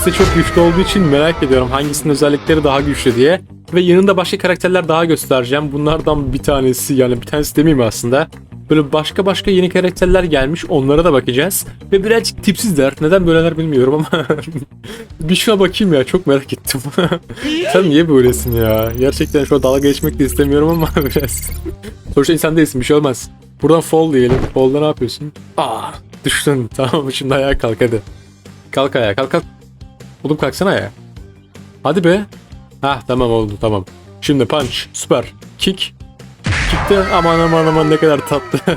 İkisi çok güçlü olduğu için merak ediyorum hangisinin özellikleri daha güçlü diye. Ve yanında başka karakterler daha göstereceğim. Bunlardan bir tanesi yani bir tanesi demeyeyim aslında. Böyle başka başka yeni karakterler gelmiş. Onlara da bakacağız. Ve birazcık tipsizler. Neden böyleler bilmiyorum ama. bir şuna bakayım ya. Çok merak ettim. Sen niye böylesin ya? Gerçekten şu dalga geçmek de istemiyorum ama biraz. Sonuçta insan değilsin. Bir şey olmaz. Buradan fall diyelim. Fall'da ne yapıyorsun? Aa, düştün. Tamam şimdi ayağa kalk hadi. Kalk ayağa kalk kalk. Oğlum kalksana ayağa. Hadi be. Hah tamam oldu tamam. Şimdi punch süper. Kick. Kick'te aman aman aman ne kadar tatlı.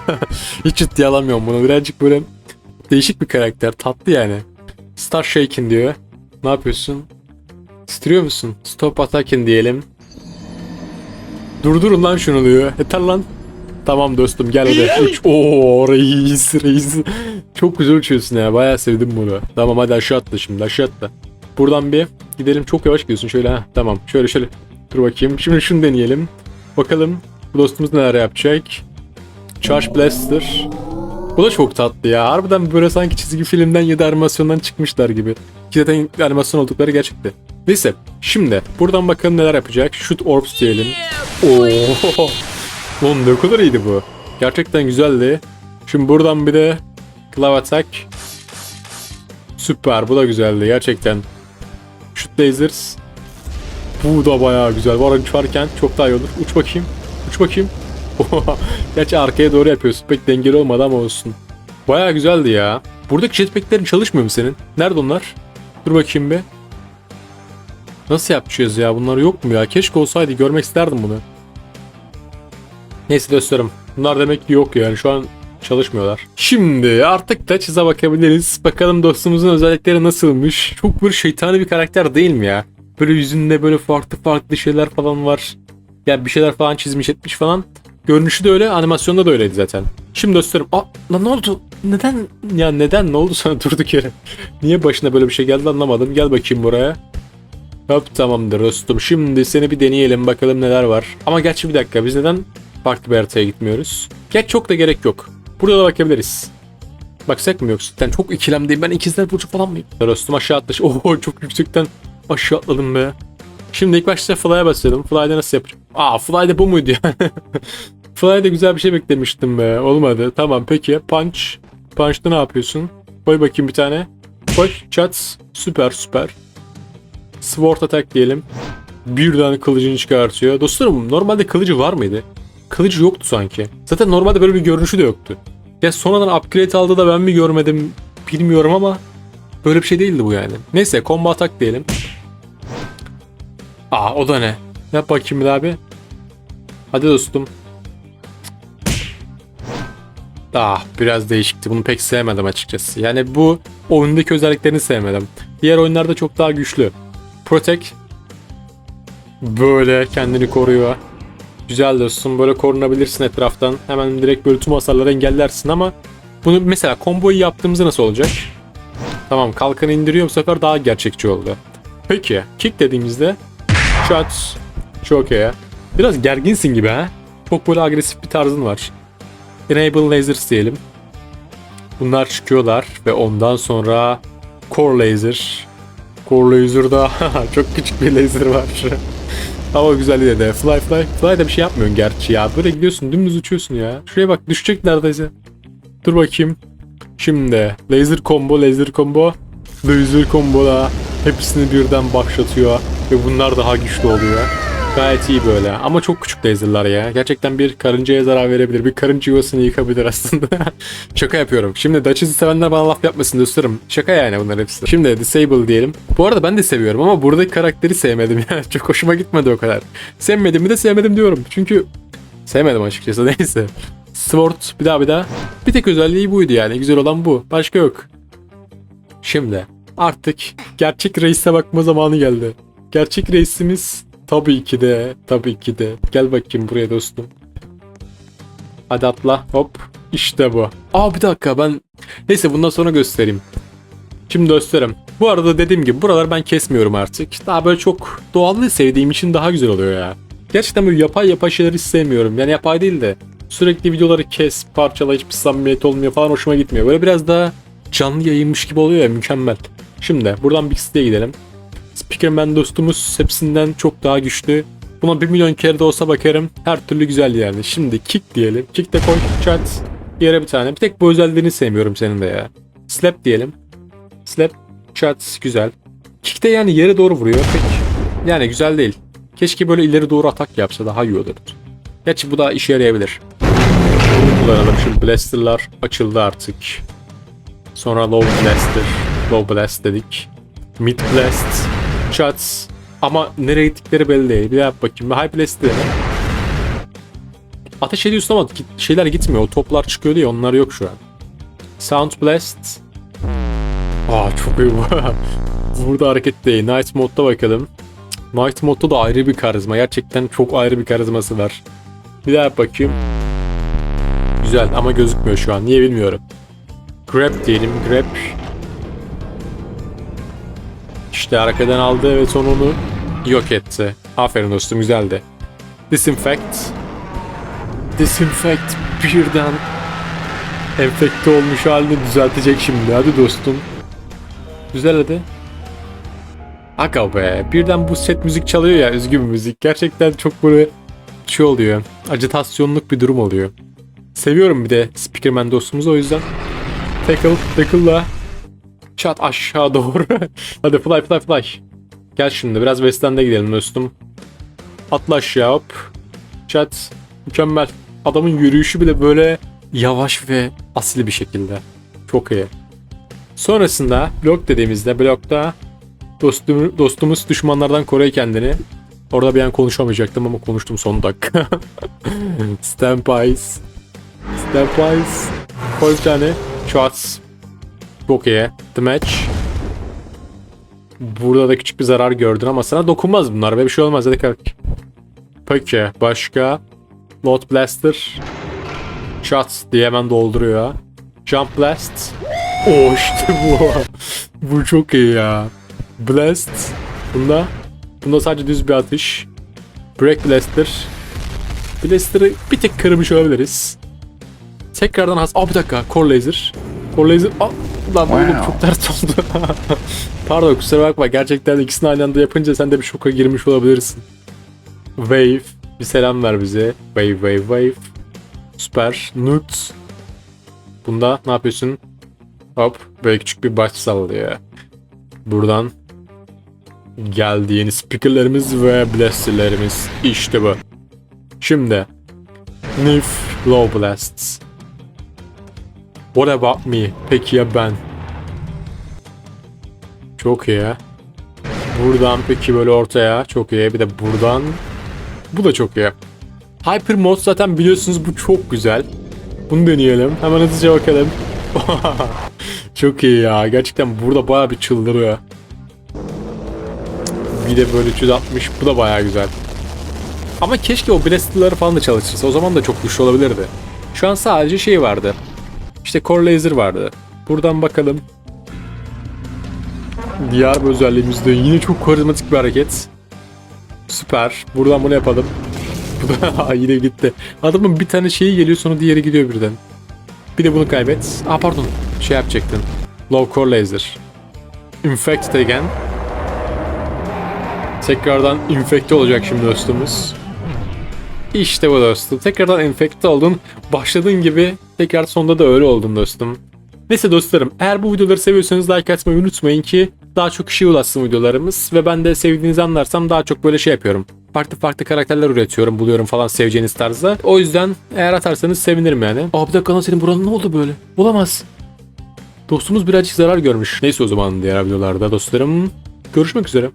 Hiç ciddiye alamıyorum bunu. Birazcık böyle değişik bir karakter. Tatlı yani. Start shaking diyor. Ne yapıyorsun? Titriyor musun? Stop attacking diyelim. Durdurun lan şunu diyor. Yeter lan. Tamam dostum gel hadi. Uç. Oo reis reis. Çok güzel uçuyorsun ya. Bayağı sevdim bunu. Tamam hadi aşağı atla şimdi aşağı atla. Buradan bir gidelim. Çok yavaş gidiyorsun şöyle ha. Tamam şöyle şöyle. Dur bakayım. Şimdi şunu deneyelim. Bakalım bu dostumuz neler yapacak. Charge Blaster. Bu da çok tatlı ya. Harbiden böyle sanki çizgi filmden ya da animasyondan çıkmışlar gibi. Ki zaten animasyon oldukları gerçekti. Neyse şimdi buradan bakalım neler yapacak. Shoot Orbs diyelim. Oo. Oğlum ne kadar iyiydi bu. Gerçekten güzeldi. Şimdi buradan bir de Claw Attack. Süper bu da güzeldi gerçekten. Lasers. Bu da bayağı güzel. Var uçarken çok daha iyi olur. Uç bakayım. Uç bakayım. Gerçi arkaya doğru yapıyorsun. Pek dengeli olmadı ama olsun. Bayağı güzeldi ya. Buradaki jetpacklerin çalışmıyor mu senin? Nerede onlar? Dur bakayım bir. Nasıl yapacağız ya? Bunlar yok mu ya? Keşke olsaydı. Görmek isterdim bunu. Neyse dostlarım. Bunlar demek ki yok yani. Şu an çalışmıyorlar. Şimdi artık da çize bakabiliriz. Bakalım dostumuzun özellikleri nasılmış. Çok böyle şeytani bir karakter değil mi ya? Böyle yüzünde böyle farklı farklı şeyler falan var. Yani bir şeyler falan çizmiş etmiş falan. Görünüşü de öyle, animasyonda da öyleydi zaten. Şimdi dostlarım, aa lan ne oldu? Neden? Ya neden? Ne oldu sana durduk yere? Niye başına böyle bir şey geldi anlamadım. Gel bakayım buraya. Hop tamamdır dostum. Şimdi seni bir deneyelim bakalım neler var. Ama gerçi bir dakika biz neden farklı bir haritaya gitmiyoruz? Geç çok da gerek yok. Burada da bakabiliriz. Baksak mı yoksa? Ben çok ikilemdeyim. Ben ikizler burcu falan mıyım? Dostum aşağı atlaş. Oho çok yüksekten aşağı atladım be. Şimdi ilk başta Fly'a basıyordum. Fly'da nasıl yapacağım? Aa Fly'da bu muydu yani? Fly'da güzel bir şey beklemiştim be. Olmadı. Tamam peki. Punch. Punch'ta ne yapıyorsun? Koy bakayım bir tane. Koy. Chats. Süper süper. Sword attack diyelim. Bir tane kılıcını çıkartıyor. Dostlarım normalde kılıcı var mıydı? Kılıcı yoktu sanki. Zaten normalde böyle bir görünüşü de yoktu. Ya sonradan upgrade aldı da ben mi görmedim bilmiyorum ama böyle bir şey değildi bu yani. Neyse combo attack diyelim. Aa o da ne? Yap bakayım bir bir. Hadi dostum. Ah biraz değişikti. Bunu pek sevmedim açıkçası. Yani bu oyundaki özelliklerini sevmedim. Diğer oyunlarda çok daha güçlü. Protect böyle kendini koruyor. Güzel dostum. Böyle korunabilirsin etraftan. Hemen direkt böyle tüm hasarları engellersin ama bunu mesela komboyu yaptığımızda nasıl olacak? Tamam kalkanı indiriyor bu sefer daha gerçekçi oldu. Peki kick dediğimizde Shots. Çok iyi. Biraz gerginsin gibi ha. Çok böyle agresif bir tarzın var. Enable Lasers diyelim. Bunlar çıkıyorlar ve ondan sonra Core Laser. Core Laser'da çok küçük bir laser var. Ama güzel yine de. Fly fly. Fly da bir şey yapmıyorsun gerçi ya. Böyle gidiyorsun dümdüz uçuyorsun ya. Şuraya bak düşecek neredeyse. Dur bakayım. Şimdi laser combo laser combo. Laser combo da hepsini birden başlatıyor. Ve bunlar daha güçlü oluyor. Gayet iyi böyle. Ama çok küçük laserlar ya. Gerçekten bir karıncaya zarar verebilir. Bir karınca yuvasını yıkabilir aslında. Şaka yapıyorum. Şimdi Duchess'i sevenler bana laf yapmasın dostlarım. Şaka yani bunlar hepsi. Şimdi Disable diyelim. Bu arada ben de seviyorum ama buradaki karakteri sevmedim ya. Çok hoşuma gitmedi o kadar. Sevmedim mi de sevmedim diyorum. Çünkü sevmedim açıkçası neyse. Sword bir daha bir daha. Bir tek özelliği buydu yani. Güzel olan bu. Başka yok. Şimdi artık gerçek reise bakma zamanı geldi. Gerçek reisimiz tabii ki de tabii ki de. Gel bakayım buraya dostum. Hadi atla hop. İşte bu. Aa bir dakika ben neyse bundan sonra göstereyim. Şimdi göstereyim. Bu arada dediğim gibi buralar ben kesmiyorum artık. Daha böyle çok doğallığı sevdiğim için daha güzel oluyor ya. Gerçekten böyle yapay yapay şeyleri sevmiyorum. Yani yapay değil de sürekli videoları kes, parçala hiçbir samimiyet olmuyor falan hoşuma gitmiyor. Böyle biraz daha canlı yayınmış gibi oluyor ya mükemmel. Şimdi buradan Bixby'ye gidelim. Speakerman dostumuz hepsinden çok daha güçlü. Buna 1 milyon kere de olsa bakarım. Her türlü güzel yani. Şimdi kick diyelim. Kick de koy chat. Yere bir tane. Bir tek bu özelliğini sevmiyorum senin de ya. Slap diyelim. Slap chat güzel. Kick de yani yere doğru vuruyor. Pek yani güzel değil. Keşke böyle ileri doğru atak yapsa daha iyi olurdu. Gerçi bu da işe yarayabilir. Kullanalım. Şimdi blasterlar açıldı artık. Sonra low blaster. Low blast dedik. Mid blast. Shots. Ama nereye gittikleri belli değil. Bir daha yap bakayım. High blast diyelim. Ateş ediyorsun ama şeyler gitmiyor. O toplar çıkıyor diye onlar yok şu an. Sound blast. Aa çok iyi bu. Burada hareket değil. Night modda bakalım. Night modda da ayrı bir karizma. Gerçekten çok ayrı bir karizması var. Bir daha bakayım. Güzel ama gözükmüyor şu an. Niye bilmiyorum. Grab diyelim. Grab. İşte arkadan aldı ve son onu yok etti. Aferin dostum güzeldi. Disinfect. Disinfect birden enfekte olmuş halini düzeltecek şimdi. Hadi dostum. Güzel hadi. Aga be. Birden bu set müzik çalıyor ya üzgün müzik. Gerçekten çok böyle şey oluyor. Acitasyonluk bir durum oluyor. Seviyorum bir de Speakerman dostumuzu o yüzden. Tackle, tackle'la çat aşağı doğru. Hadi fly fly fly. Gel şimdi biraz West gidelim dostum. Atla aşağı hop. Çat. Mükemmel. Adamın yürüyüşü bile böyle yavaş ve asil bir şekilde. Çok iyi. Sonrasında blok dediğimizde blokta dostum, dostumuz düşmanlardan koruyor kendini. Orada bir an konuşamayacaktım ama konuştum son dakika. Stamp Eyes. Stamp Eyes. Koy bir. Shots. Çok iyi. The match. Burada da küçük bir zarar gördün ama sana dokunmaz bunlar ve bir şey olmaz. Hadi kalk. Peki. Başka. Load Blaster. Shots diye hemen dolduruyor. Jump Blast. Oo işte bu. bu çok iyi ya. Blast. Bunda Bunda sadece düz bir atış. Break Blaster. Blaster'ı bir tek kırmış olabiliriz. Tekrardan has... Aa bir dakika. Core Laser. Core Laser... Aa, lan bu oğlum çok ters oldu. Pardon kusura bakma. Gerçekten ikisini aynı anda yapınca sen de bir şoka girmiş olabilirsin. Wave. Bir selam ver bize. Wave wave wave. Süper. Nuts. Bunda ne yapıyorsun? Hop. Böyle küçük bir baş sallıyor. Buradan geldi yeni speakerlerimiz ve blasterlerimiz. İşte bu. Şimdi Nif Low Blasts. What about me? Peki ya ben? Çok iyi. Buradan peki böyle ortaya. Çok iyi. Bir de buradan. Bu da çok iyi. Hyper Mode zaten biliyorsunuz bu çok güzel. Bunu deneyelim. Hemen hızlıca bakalım. çok iyi ya. Gerçekten burada baya bir çıldırıyor. Bir de böyle 360 bu da baya güzel. Ama keşke o blasterları falan da çalışırsa. O zaman da çok güçlü olabilirdi. Şu an sadece şey vardı. İşte Core Laser vardı. Buradan bakalım. Diğer bir özelliğimiz de yine çok karizmatik bir hareket. Süper. Buradan bunu yapalım. Bu da yine gitti. Adamın bir tane şeyi geliyor sonra diğeri gidiyor birden. Bir de bunu kaybet. Aa pardon. Şey yapacaktın. Low Core Laser. Infected again. Tekrardan infekte olacak şimdi dostumuz. İşte bu dostum. Tekrardan enfekte oldun. Başladığın gibi tekrar sonunda da öyle oldun dostum. Neyse dostlarım eğer bu videoları seviyorsanız like atmayı unutmayın ki daha çok kişiye ulaşsın videolarımız ve ben de sevdiğinizi anlarsam daha çok böyle şey yapıyorum. Farklı farklı karakterler üretiyorum, buluyorum falan seveceğiniz tarzda. O yüzden eğer atarsanız sevinirim yani. Aa bir dakika lan senin buranın ne oldu böyle? Olamaz. Dostumuz birazcık zarar görmüş. Neyse o zaman diğer videolarda dostlarım. Görüşmek üzere.